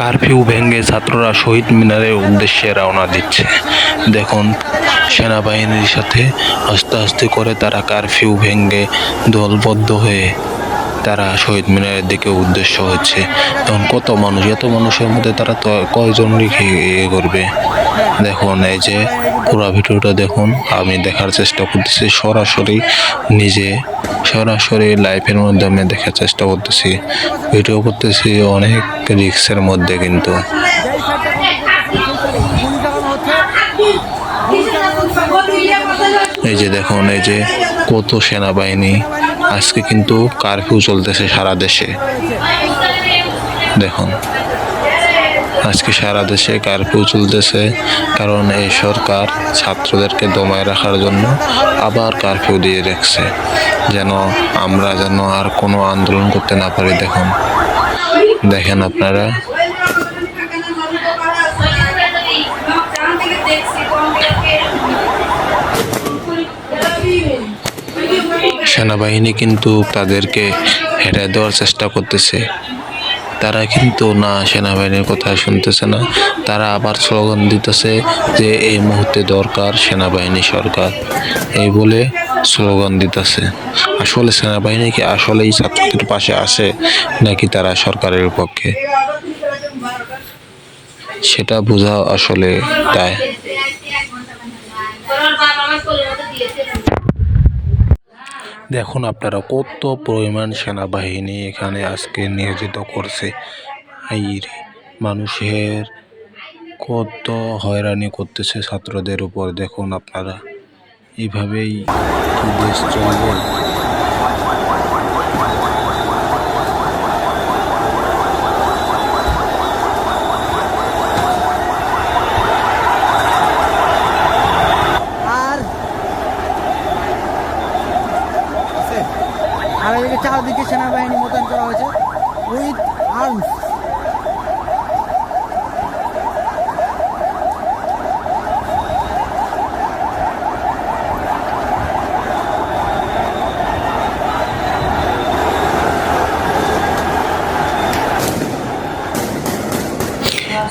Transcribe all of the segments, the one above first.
Curfew ভেঙে ছাত্ররা শহীদ মিনারের উদ্দেশ্যে রওনা দিচ্ছে। দেখুন, সেনাবাহিনীর সাথে আস্তে আস্তে করে তারা কারফিউ ভেঙে দলবদ্ধ হয়ে তারা শহীদ মিনারের দিকে উদ্দেশ্য হচ্ছে। তখন কত মানুষ, এত মানুষের মধ্যে তারা কয়জন রেখে ইয়ে করবে? দেখুন, এই যে পুরো ভিডিওটা দেখুন, আমি দেখার চেষ্টা করতেছি, সরাসরি নিজে, সরাসরি লাইফের মাধ্যমে দেখার চেষ্টা করতেছি। ভিডিও করতেছি, অনেক রিক্সের মধ্যে কিন্তু। এই যে দেখুন, এই যে কত সেনাবাহিনী। আজকে কিন্তু কারফিউ চলতেছে সারা দেশে। দেখুন, আজকে সারা দেশে কারফিউ চলতেছে, কারণ এই সরকার ছাত্রদেরকে দমায় রাখার জন্য আবার কারফিউ দিয়ে রাখছে। যেন আমরা যেন আর কোনো আন্দোলন করতে না পারি, দেখুন। দেখেন আপনারা সেনাবাহিনী কিন্তু তাদেরকে হেঁটে দেওয়ার চেষ্টা করতেছে। তারা কিন্তু না সেনাবাহিনীর কথা শুনতেছে না। তারা আবার স্লোগান দিতেছে যে, এই মুহূর্তে দরকার সেনাবাহিনী সরকার। এই বলে স্লোগান দিতেছে। আসলে সেনাবাহিনী কি আসলেই ছাত্রদের পাশে আসে নাকি তারা সরকারের পক্ষে? সেটা বোঝা আসলে তাই। দেখুন আপনারা কত পরিমাণ সেনাবাহিনী এখানে আজকে নিয়োজিত করছে। রে, মানুষের কত হয়রানি করতেছে ছাত্রদের উপর দেখুন আপনারা। এইভাবেই দেশ চলবে আর আছে। আর এদিকে চারদিকে সেনাবাহিনী মোতায়েন করা হয়েছে। উইথ আর্মস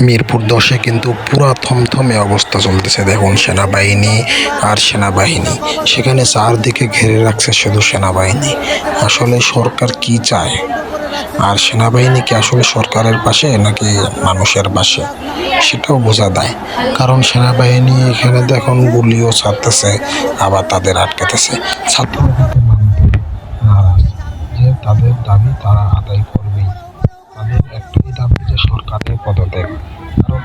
মিরপুর দশে কিন্তু পুরা থমথমে অবস্থা চলতেছে। দেখুন, সেনাবাহিনী আর সেনাবাহিনী। সেখানে চারদিকে ঘিরে রাখছে শুধু সেনাবাহিনী। আসলে সরকার কি চায়? আর সেনাবাহিনী কি আসলে সরকারের পাশে নাকি মানুষের পাশে? সেটাও বোঝা দেয় কারণ সেনাবাহিনী এখানে দেখুন গুলিও ছাড়তেছে, আবার তাদের আটকাতেছে। যে তাদের দাবি তারা আদায় করবেই তাদের একটাই দাবি যে সরকারের পদত্যাগ। কারণ